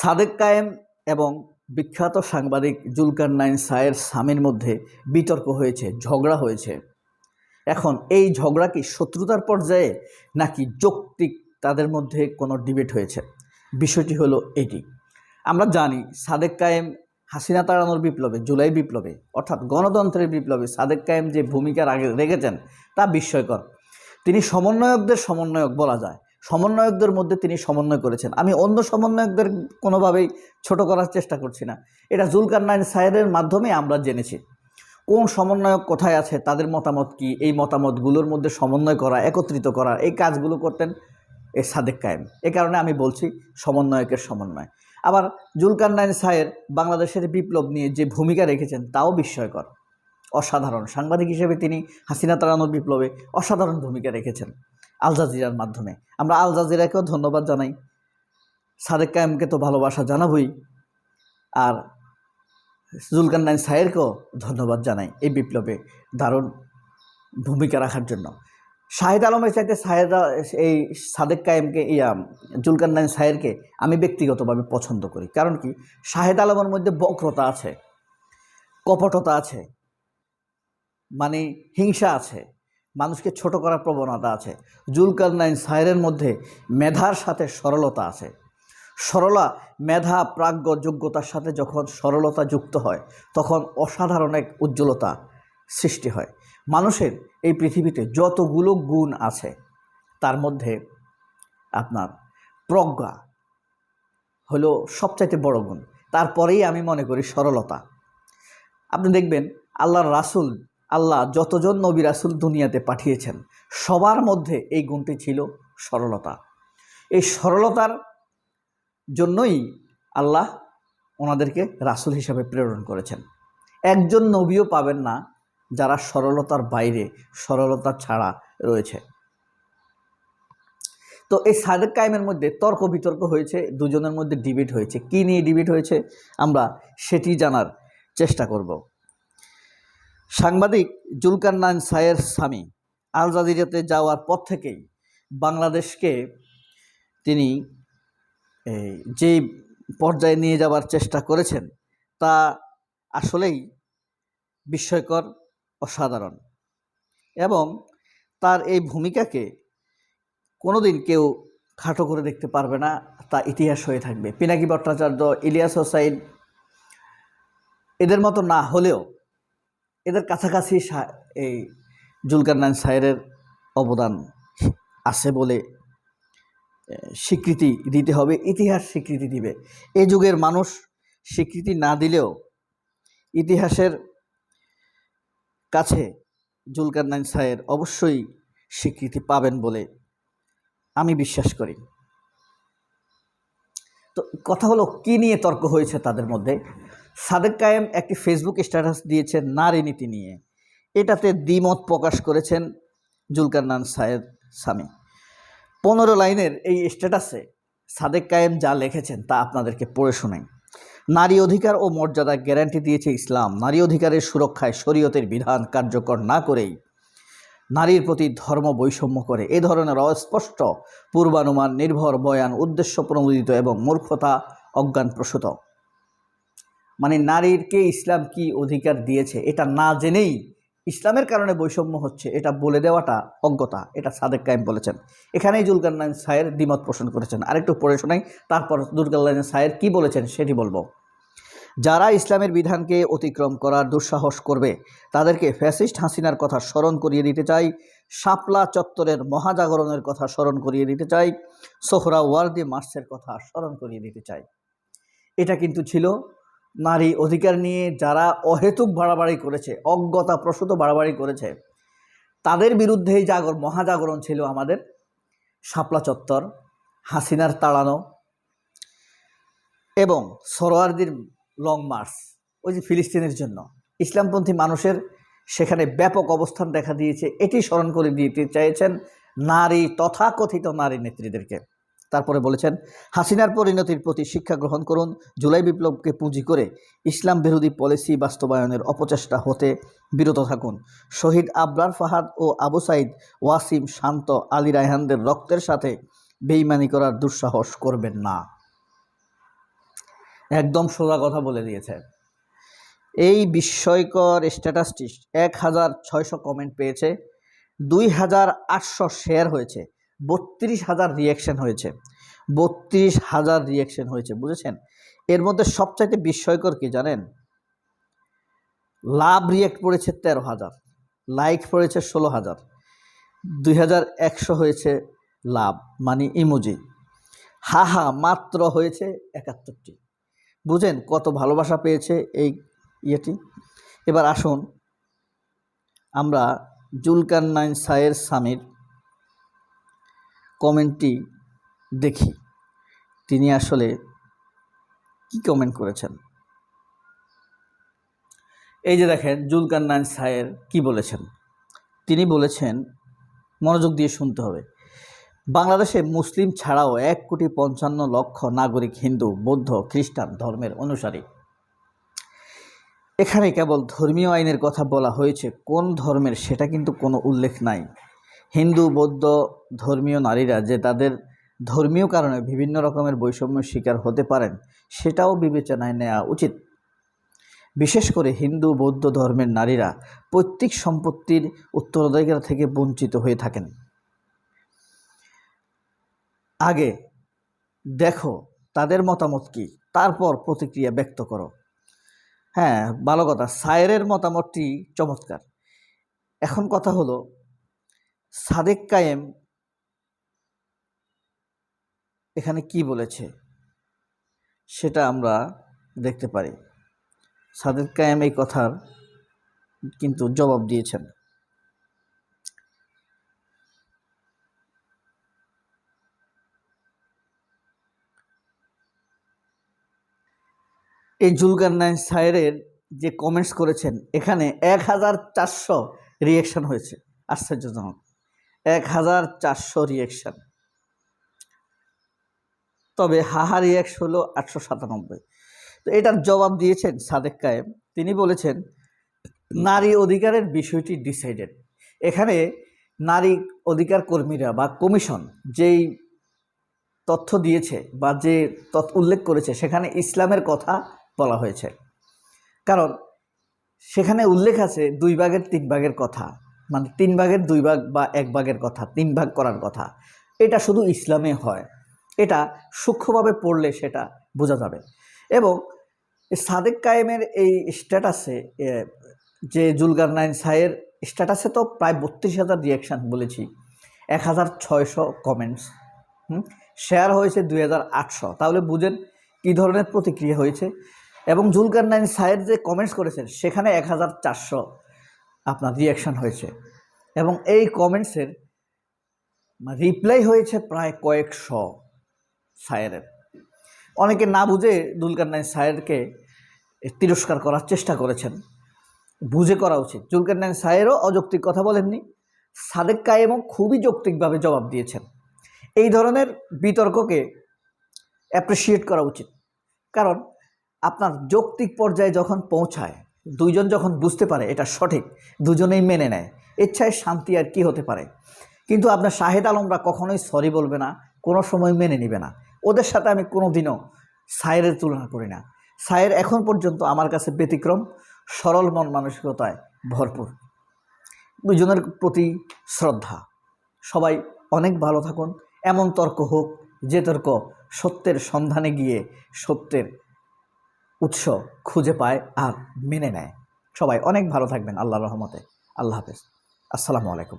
সাদেক কায়েম এবং বিখ্যাত সাংবাদিক জুলকার নাইন সায়ের স্বামীর মধ্যে বিতর্ক হয়েছে, ঝগড়া হয়েছে। এখন এই ঝগড়া কি শত্রুতার পর্যায়ে নাকি যৌক্তিক তাদের মধ্যে কোনো ডিবেট হয়েছে? বিষয়টি হলো এটি। আমরা জানি সাদেক কায়েম হাসিনা তাড়ানোর বিপ্লবে, জুলাই বিপ্লবে, অর্থাৎ গণতন্ত্রের বিপ্লবে সাদেক কায়েম যে ভূমিকার আগে রেখেছেন তা বিস্ময়কর। তিনি সমন্বয়কদের সমন্বয়ক বলা যায়। সমন্বয়কদের মধ্যে তিনি সমন্বয় করেছেন। আমি অন্য সমন্বয়কদের কোনোভাবেই ছোট করার চেষ্টা করছি না। এটা জুলকার নাইন সাহেবের মাধ্যমে আমরা জেনেছি। কোন সমন্বয়ক কোথায় আছে, তাদের মতামত কি, এই মতামতগুলোর মধ্যে সমন্বয় করা, একত্রিত করা, এই কাজগুলো করতেন এই সাদেক কায়েম। এ কারণে আমি বলছি সমন্বয়কের সমন্বয়। আবার জুলকার নাইন সাহের বাংলাদেশের বিপ্লব নিয়ে যে ভূমিকা রেখেছেন তাও বিস্ময়কর। অসাধারণ। সাংবাদিক হিসেবে তিনি হাসিনা তাড়ানোর বিপ্লবে অসাধারণ ভূমিকা রেখেছেন। আল জাজিরার মাধ্যমে। আমরা আল জাজিরাকেও ধন্যবাদ জানাই। সাদেক কায়েমকে তো ভালোবাসা জানাবই। আর জুলকার নাইন সাহেরকেও ধন্যবাদ জানাই এই বিপ্লবে দারুণ ভূমিকা রাখার জন্য। শাহেদ আলমের চাইতে সাহেদ এই সাদেক কায়েমকে, ইয়া জুলকার নাইন সাহেরকে আমি ব্যক্তিগতভাবে পছন্দ করি। কারণ কি? শাহেদ আলমের মধ্যে বক্রতা আছে, কপটতা আছে মানে হিংসা আছে। মানুষকে ছোট করার প্রবণতা আছে। জুলকার নাইন সাহেরের মধ্যে মেধার সাথে সরলতা আছে। সরলা মেধা, প্রাজ্ঞ, যোগ্যতার সাথে যখন সরলতা যুক্ত হয়, তখন অসাধারণ এক উজ্জ্বলতা সৃষ্টি হয়। মানুষের এই পৃথিবীতে যতগুলো গুণ আছে, তার মধ্যে আপনার প্রজ্ঞা হলো সবচাইতে বড় গুণ। তারপরেই আমি মনে করি সরলতা। আপনি দেখবেন, আল্লাহর রাসুল আল্লাহ যতজন নবী রাসুল দুনিয়াতে পাঠিয়েছেন, সবার মধ্যে এই গুণটি ছিল সরলতা। এই সরলতার জন্যই আল্লাহ ওনাদেরকে রাসুল হিসাবে প্রেরণ করেছেন। একজন নবীও পাবেন না যারা সরলতার বাইরে, সরলতা ছাড়া রয়েছে। তো এই সাদেক কায়েমের মধ্যে তর্ক বিতর্ক হয়েছে, দুজনের মধ্যে ডিবেট হয়েছে। কী নিয়ে ডিবেট হয়েছে? আমরা সেটি জানার চেষ্টা করব। সাংবাদিক জুলকার নাইন সায়ের স্বামী আল জাজিরাতে যাওয়ার পর থেকেই বাংলাদেশকে তিনি যে পর্যায়ে নিয়ে যাওয়ার চেষ্টা করেছেন, তা আসলেই বিস্ময়কর, অসাধারণ এবং তার এই ভূমিকাকে কোনোদিন কেউ খাটো করে দেখতে পারবে না, তা ইতিহাস হয়ে থাকবে। পিনাকি ভট্টাচার্য, ইলিয়াস হোসাইন, এদের মতো না হলেও এদের কাছাকাছি এই জুলকার নাইন সাহেরের অবদান আছে বলে স্বীকৃতি দিতে হবে, ইতিহাস স্বীকৃতি দিবে। এই যুগের মানুষ স্বীকৃতি না দিলেও ইতিহাসের কাছে জুলকার নাইন সাহের অবশ্যই স্বীকৃতি পাবেন বলে আমি বিশ্বাস করি। তো কথা হলো, কী নিয়ে তর্ক হয়েছে তাদের মধ্যে? সাদেক কায়েম একটি ফেসবুক স্ট্যাটাস দিয়েছেন নারী নীতি নিয়ে। এটাতে দ্বিমত প্রকাশ করেছেন জুলকার নান সায়েদ স্বামী পনেরো লাইনের এই স্ট্যাটাসে সাদেক কায়েম যা লিখেছেন তা আপনাদেরকে পড়ে শোনাই। নারী অধিকার ও মর্যাদা গ্যারান্টি দিয়েছে ইসলাম। নারী অধিকারের সুরক্ষায় শরীয়তের বিধান কার্যকর না করেই নারীর প্রতি ধর্ম বৈষম্য করে। এ ধরনের অস্পষ্ট পূর্বানুমান, নির্ভর, বয়ান, উদ্দেশ্য প্রণোদিত এবং মূর্খতা অজ্ঞানপ্রসূত। মানে নারীরকে ইসলাম কি অধিকার দিয়েছে এটা না জেনেই ইসলামের কারণে বৈষম্য হচ্ছে, এটা বলে দেওয়াটা অজ্ঞতা, এটা সাদেক কায়েম বলেছেন। এখানেই জুলকান্নাইন সায়ের দ্বিমত পোষণ করেছেন। আরেকটু পড়ে শোনাই, তারপর দুর্গাল্লাইন সায়ের কি বলেছেন সেটি বলব। যারা ইসলামের বিধানকে অতিক্রম করার দুঃসাহস করবে, তাদেরকে ফ্যাসিস্ট হাসিনার কথা স্মরণ করিয়ে দিতে চাই, শাপলা চত্বরের মহাজাগরণের কথা স্মরণ করিয়ে দিতে চাই সোহরা ওয়ার্দি মার্চের কথা স্মরণ করিয়ে দিতে চাই। এটা কিন্তু ছিল নারী অধিকার নিয়ে যারা অহেতুক বাড়াবাড়ি করেছে, অজ্ঞতা প্রসূত বাড়াবাড়ি করেছে, তাদের বিরুদ্ধেই জাগর, মহাজাগরণ ছিল আমাদের। শাপলা চত্বর, হাসিনার তাড়ানো এবং সরোয়ারদির লং মার্চ ওই যে ফিলিস্তিনের জন্য। ইসলামপন্থী মানুষের সেখানে ব্যাপক অবস্থান দেখা দিয়েছে। এটি স্মরণ করে দিতে চাইছেন নারী তথাকথিত নারী নেত্রীদেরকে। তারপরে বলেছেন, হাসিনার পরিণতির প্রতি শিক্ষা গ্রহণ করুন, জুলাই বিপ্লবকে পুঁজি করে ইসলাম বিরোধী পলিসি বাস্তবায়নের অপচেষ্টা হতে বিরত থাকুন। শহীদ আবরার ফাহাদ ও আবু সাইদ ওয়াসিম শান্ত আলী রায়হানদের রক্তের সাথে বেইমানি করার দুঃসাহস করবেন না। একদম সোজা কথা বলে দিয়েছে। এই বিস্ময়কর স্ট্যাটাসটি এক হাজার ছয়শো কমেন্ট পেয়েছে, দুই হাজার আটশো শেয়ার হয়েছে। বত্রিশ হাজার রিয়াকশন হয়েছে। বত্রিশ হাজার রিয়াকশন হয়েছে, বুঝেছেন? এর মধ্যে সবচাইতে বিস্ময়কর কি জানেন? লাভ রিয়াক্ট পড়েছে তেরো হাজার লাইক পড়েছে ষোলো হাজার দুই হাজার একশো হয়েছে লাভ মানে ইমোজি হা হা মাত্র হয়েছে একাত্তরটি। বুঝেন কত ভালোবাসা পেয়েছে এই ইয়েটি? এবার আসুন আমরা জুলকার নাইন সায়ের স্বামীর কমেন্টটি দেখি। তিনি আসলে কি কমেন্ট করেছেন? এই যে দেখেন জুলকার নাইন সায়ের কি বলেছেন? তিনি বলেছেন, মনোযোগ দিয়ে শুনতে হবে। বাংলাদেশে মুসলিম ছাড়াও এক কোটি পঞ্চান্ন লক্ষ নাগরিক হিন্দু, বৌদ্ধ, খ্রিস্টান ধর্মের অনুসারী। এখানে কেবল ধর্মীয় আইনের কথা বলা হয়েছে, কোন ধর্মের সেটা কিন্তু কোনো উল্লেখ নাই। হিন্দু, বৌদ্ধ ধর্মীয় নারীরা যে তাদের ধর্মীয় কারণে বিভিন্ন রকমের বৈষম্যের শিকার হতে পারেন, সেটাও বিবেচনায় নেওয়া উচিত। বিশেষ করে হিন্দু, বৌদ্ধ ধর্মের নারীরা পৈতৃক সম্পত্তির উত্তরাধিকার থেকে বঞ্চিত হয়ে থাকেন। আগে দেখো তাদের মতামত কি, তারপর প্রতিক্রিয়া ব্যক্ত করো। হ্যাঁ ভালো কথা সায়েরের মতামতটি চমৎকার। এখন কথা হলো সাদেক কায়েম এখানে কি বলেছে? সেটা আমরা দেখতে পারি। সাদেক কায়েম এই কথার কিন্তু জবাব দিয়েছেন। এই জুলকার নাইন সায়েরের যে কমেন্টস করেছেন, এখানে এক হাজার চারশো রিয়েকশন হয়েছে। আশ্চর্যজনক। এক হাজার চারশো রিয়েকশন তবে হাহা রিয়াক্স হলো আটশো সাতানব্বই। তো এটার জবাব দিয়েছেন সাদেক কায়েম। তিনি বলেছেন, নারী অধিকারের বিষয়টি ডিসাইডেড এখানে নারী অধিকার কর্মীরা বা কমিশন যেই তথ্য দিয়েছে বা যে উল্লেখ করেছে, সেখানে ইসলামের কথা বলা হয়েছে। কারণ সেখানে উল্লেখ আছে দুই ভাগের তিন ভাগের কথা। মানে তিন ভাগের দুই ভাগ বা এক ভাগের কথা, তিন ভাগ করার কথা। এটা শুধু ইসলামে হয়। এটা সূক্ষ্মভাবে পড়লে সেটা বোঝা যাবে। এবং সাদেক কায়েমের এই স্ট্যাটাসে যে জুলগার নাইন সাইয়ের স্ট্যাটাসে তো প্রায় বত্রিশ হাজার রিয়াকশান বলেছি। এক হাজার ছয়শো কমেন্টস শেয়ার হয়েছে দুই হাজার আটশো। তাহলে বুঝেন কী ধরনের প্রতিক্রিয়া হয়েছে। এবং জুলকার নাইন সায়ের যে কমেন্টস করেছেন, সেখানে এক হাজার চারশো। আপনার রিয়াকশান হয়েছে। এবং এই কমেন্টসের রিপ্লাই হয়েছে প্রায় কয়েকশো সায়েরের। অনেকে না বুঝে জুলকার নাইন সায়েরকে তিরস্কার করার চেষ্টা করেছেন। বুঝে করা উচিত। জুলকার নাইন সায়েরও অযৌক্তিক কথা বলেননি। সাদেক কায়েমও খুবই যৌক্তিকভাবে জবাব দিয়েছেন। এই ধরনের বিতর্ককে অ্যাপ্রিসিয়েট করা উচিত। কারণ আপনার যৌক্তিক পর্যায়ে যখন পৌঁছায় দুইজন যখন বুঝতে পারে এটা সঠিক, দুজনেই মেনে নেয়। ইচ্ছায় শান্তি আর কি হতে পারে? কিন্তু আপনার শাহেদ আলমরা কখনোই সরি বলবে না, কোনো সময় মেনে নেবে না। ওদের সাথে আমি কোনো দিনও সায়ের তুলনা করি না। সায়ের এখন পর্যন্ত আমার কাছে ব্যতিক্রম, সরল মন মানসিকতায় ভরপুর। দুজনের প্রতি শ্রদ্ধা। সবাই অনেক ভালো থাকুন, এমন তর্ক হোক যে তর্ক সত্যের সন্ধানে গিয়ে সত্যের উৎস খুঁজে পায় আর মেনে নেয়। সবাই অনেক ভালো থাকবেন আল্লাহ রহমতে। আল্লাহ হাফেজ। আসসালামু আলাইকুম।